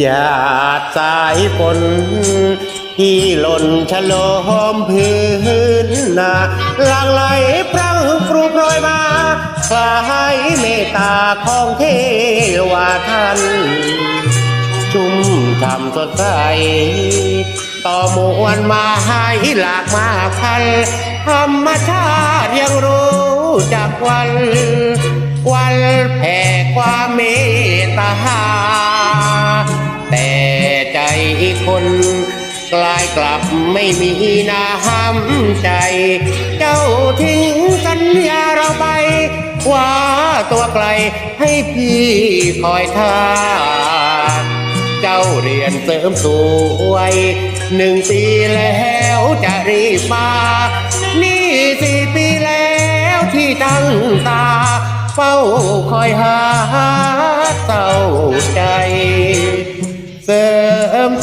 หยาดสายฝนที่หล่นฉโลมพื้นนาหลังไหลพรังปรูโปรยมาคล้ายเมตตาของเทวาท่านชุ่มทำสดใสต่อมวลมาให้หลากมาพันธรรมชาติยังรู้จักวัน วันแผ่ความเมตตา กลายกลับไม่มีน้ำใจ เจ้าทิ้งสัญญาเราไปว่าตัวไกลให้พี่คอยท่า เจ้าเรียนเสริมสวยหนึ่งปีแล้วจะรีบมา นี่สี่ปีแล้วที่ตั้งตา เฝ้าคอยหาเศร้าใจ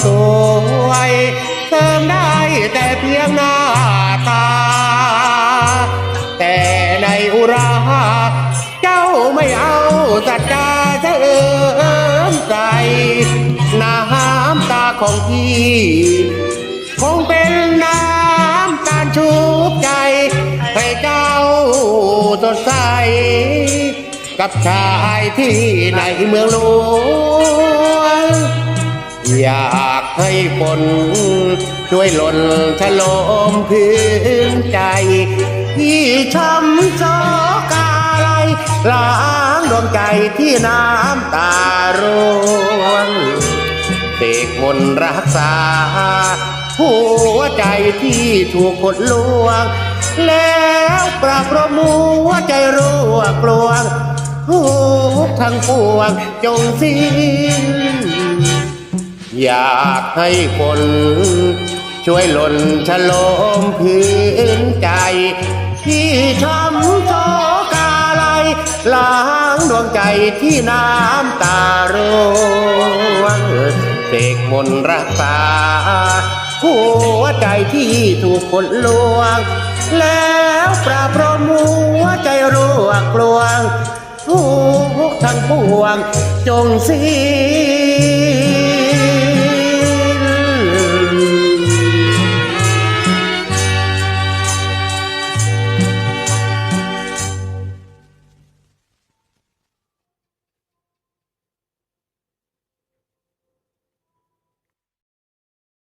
สวยเสริมได้แต่เพียงหน้าตา แต่ในอุรา เจ้าไม่เอาสัจจาเสริมใจน้ำตาของพี่คงเป็นน้ำตาลชุบใจ ให้เจ้าสดใส กับชายที่ในเมืองหลวง อยากให้ฝนช่วยหล่นฉโลมพื้นใจที่ช้ำโศกอะไรล้างดวงใจที่น้ำตาร่วงเสกมนรักษา หัวใจที่ถูกกดลวง แล้วปรับประมหัวใจรั่วกลวงทุกทั้งปวงจงสิ้น อยากให้คน ช่วยหล่นฉลมพื้นใจที่ช้ำโศกอะไรล้างดวงใจที่น้ำตาร่วงเสกมนตรักษา หัวใจที่ถูกคนลวง แล้วปราบรมหัวใจรั่วกลวงทุกทั้งปวงจงสิ้